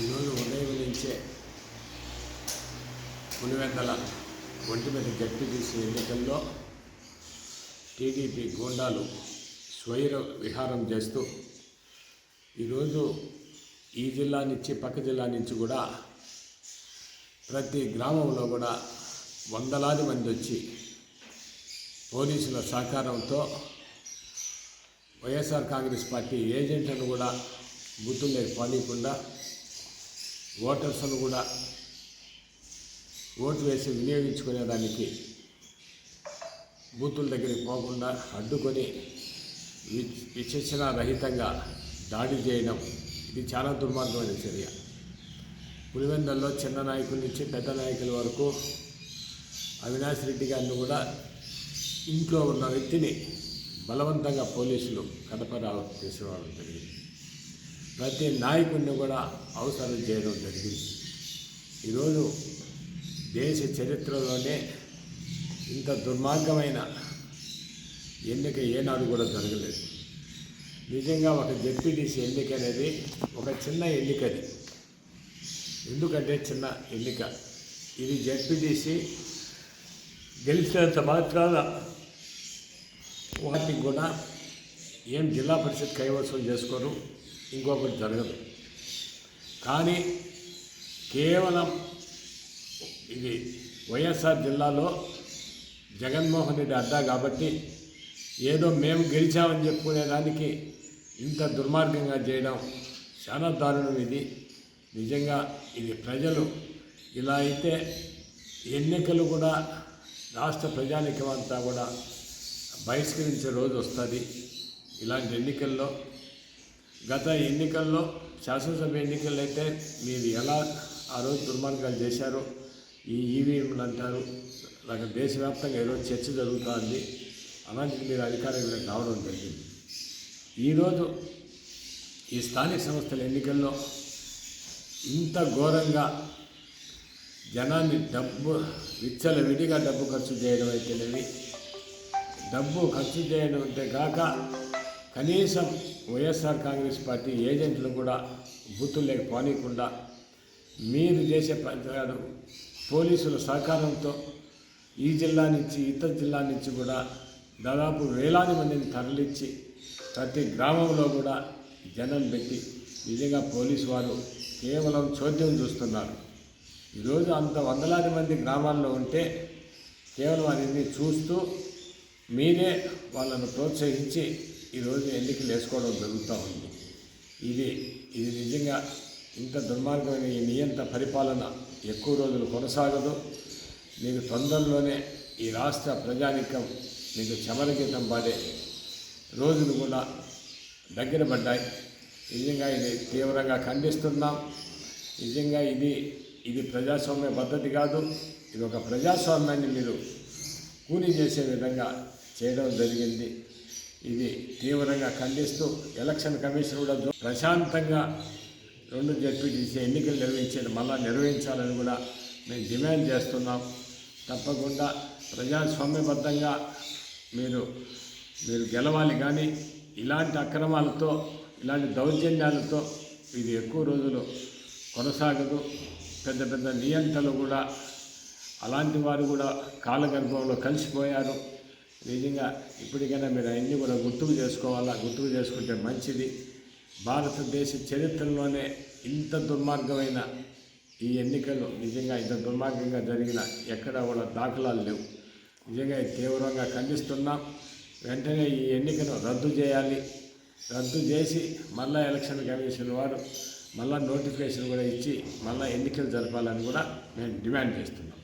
ఈరోజు ఉదయం నుంచే పులివెందల గట్టి జడ్పీటీసీ ఎన్నికల్లో టీడీపీ గూండాలు స్వైర విహారం చేస్తూ ఈరోజు ఈ జిల్లా నుంచి పక్క జిల్లా నుంచి కూడా ప్రతి గ్రామంలో కూడా వందలాది మంది వచ్చి పోలీసుల సహకారంతో వైఎస్ఆర్ కాంగ్రెస్ పార్టీ ఏజెంట్లను కూడా గుర్తుండే పానీయకుండా ఓటర్స్ను కూడా ఓటు వేసి వినియోగించుకునేదానికి బూతుల దగ్గరికి పోకుండా అడ్డుకొని విచక్షణ రహితంగా దాడి చేయడం ఇది చాలా దుర్మార్గమైన చర్య. పులివెందల్లో చిన్న నాయకుల నుంచి పెద్ద నాయకుల వరకు అవినాష్ రెడ్డి గారిని కూడా ఇంట్లో ఉన్న వ్యక్తిని బలవంతంగా పోలీసులు కడప రావ చేసేవాళ్ళు జరిగింది. ప్రతి నాయకుడిని కూడా అవసరం చేయడం జరిగింది. ఈరోజు దేశ చరిత్రలోనే ఇంత దుర్మార్గమైన ఎన్నిక ఏనాడు కూడా జరగలేదు. నిజంగా ఒక జెడ్పీటీసీ ఎన్నిక అనేది ఒక చిన్న ఎన్నికది ఎందుకంటే చిన్న ఎన్నిక. ఇది జెడ్పీటీసీ గెలిచినంత మాత్రాన వాటికి కూడా ఏం జిల్లా పరిషత్ కైవసం చేసుకోరు. ఇంకొకటి జరగదు. కానీ కేవలం ఇది వైఎస్ఆర్ జిల్లాలో జగన్మోహన్ రెడ్డి అడ్డా కాబట్టి ఏదో మేము గెలిచామని చెప్పుకునేదానికి ఇంత దుర్మార్గంగా చేయడం చాలా దారుణం ఇది. నిజంగా ఇది ప్రజలు ఇలా అయితే ఎన్నికలు కూడా రాష్ట్ర ప్రజానికం అంతా కూడా బహిష్కరించే రోజు వస్తుంది. ఇలాంటి ఎన్నికల్లో గత ఎన్నికల్లో శాసనసభ ఎన్నికల్లో అయితే మీరు ఎలా ఆ రోజు దుర్మార్గాలు చేశారో ఈ ఈవీఎంలు అంటారు నాకు దేశవ్యాప్తంగా ఈరోజు చర్చ జరుగుతుంది అలాంటిది మీరు అధికారంలోకి రావడం జరిగింది. ఈరోజు ఈ స్థానిక సంస్థల ఎన్నికల్లో ఇంత ఘోరంగా జనాన్ని డబ్బు విచ్చల విడిగా డబ్బు ఖర్చు చేయడం అయితేనేవి డబ్బు ఖర్చు చేయడం అంటే కాక కనీసం వైఎస్ఆర్ కాంగ్రెస్ పార్టీ ఏజెంట్లు కూడా బూతుల్లోకి పోనీయకుండా మీరు చేసే పంచాలు పోలీసుల సహకారంతో ఈ జిల్లా నుంచి ఇతర జిల్లా నుంచి కూడా దాదాపు వేలాది మందిని తరలించి ప్రతి గ్రామంలో కూడా జనం పెట్టి నిజంగా పోలీసు వారు కేవలం చోద్యం చూస్తున్నారు. ఈరోజు అంత వందలాది మంది గ్రామాల్లో ఉంటే కేవలం అన్ని చూస్తూ మీరే వాళ్ళను ప్రోత్సహించి ఈరోజు ఎన్నికలు వేసుకోవడం జరుగుతూ ఉంది? ఇది ఇది నిజంగా ఇంత దుర్మార్గమైన ఈ నియంత పరిపాలన ఎక్కువ రోజులు కొనసాగదు. మీకు తొందరలోనే ఈ రాష్ట్ర ప్రజానికం మీకు చమరగీతం పాడే రోజులు కూడా దగ్గర పడ్డాయి. నిజంగా ఇది తీవ్రంగా ఖండిస్తున్నాం. నిజంగా ఇది ఇది ప్రజాస్వామ్య పద్ధతి కాదు. ఇది ఒక ప్రజాస్వామ్యాన్ని మీరు కూలీ చేసే విధంగా చేయడం జరిగింది. ఇది తీవ్రంగా ఖండిస్తూ ఎలక్షన్ కమిషన్ కూడా ప్రశాంతంగా రెండు జడ్పీటీసీ ఎన్నికలు నిర్వహించేది మళ్ళా నిర్వహించాలని కూడా మేము డిమాండ్ చేస్తున్నాం. తప్పకుండా ప్రజాస్వామ్యబద్ధంగా మీరు మీరు గెలవాలి కానీ ఇలాంటి అక్రమాలతో ఇలాంటి దౌర్జన్యాలతో ఇది ఎక్కువ రోజులు కొనసాగదు. పెద్ద పెద్ద నియంత్రణలు కూడా అలాంటి వారు కూడా కాలగర్భంలో కలిసిపోయారు. నిజంగా ఇప్పటికైనా మీరు అన్నీ కూడా గుర్తుకు చేసుకోవాలా? గుర్తుకు చేసుకుంటే మంచిది. భారతదేశ చరిత్రలోనే ఇంత దుర్మార్గమైన ఈ ఎన్నికలు నిజంగా ఇంత దుర్మార్గంగా జరిగిన ఎక్కడ కూడా దాఖలాలు లేవు. నిజంగా తీవ్రంగా ఖండిస్తున్నాం. వెంటనే ఈ ఎన్నికను రద్దు చేయాలి. రద్దు చేసి మళ్ళా ఎలక్షన్ కమిషన్ వారు మళ్ళా నోటిఫికేషన్ కూడా ఇచ్చి మళ్ళా ఎన్నికలు జరపాలని కూడా మేము డిమాండ్ చేస్తున్నాం.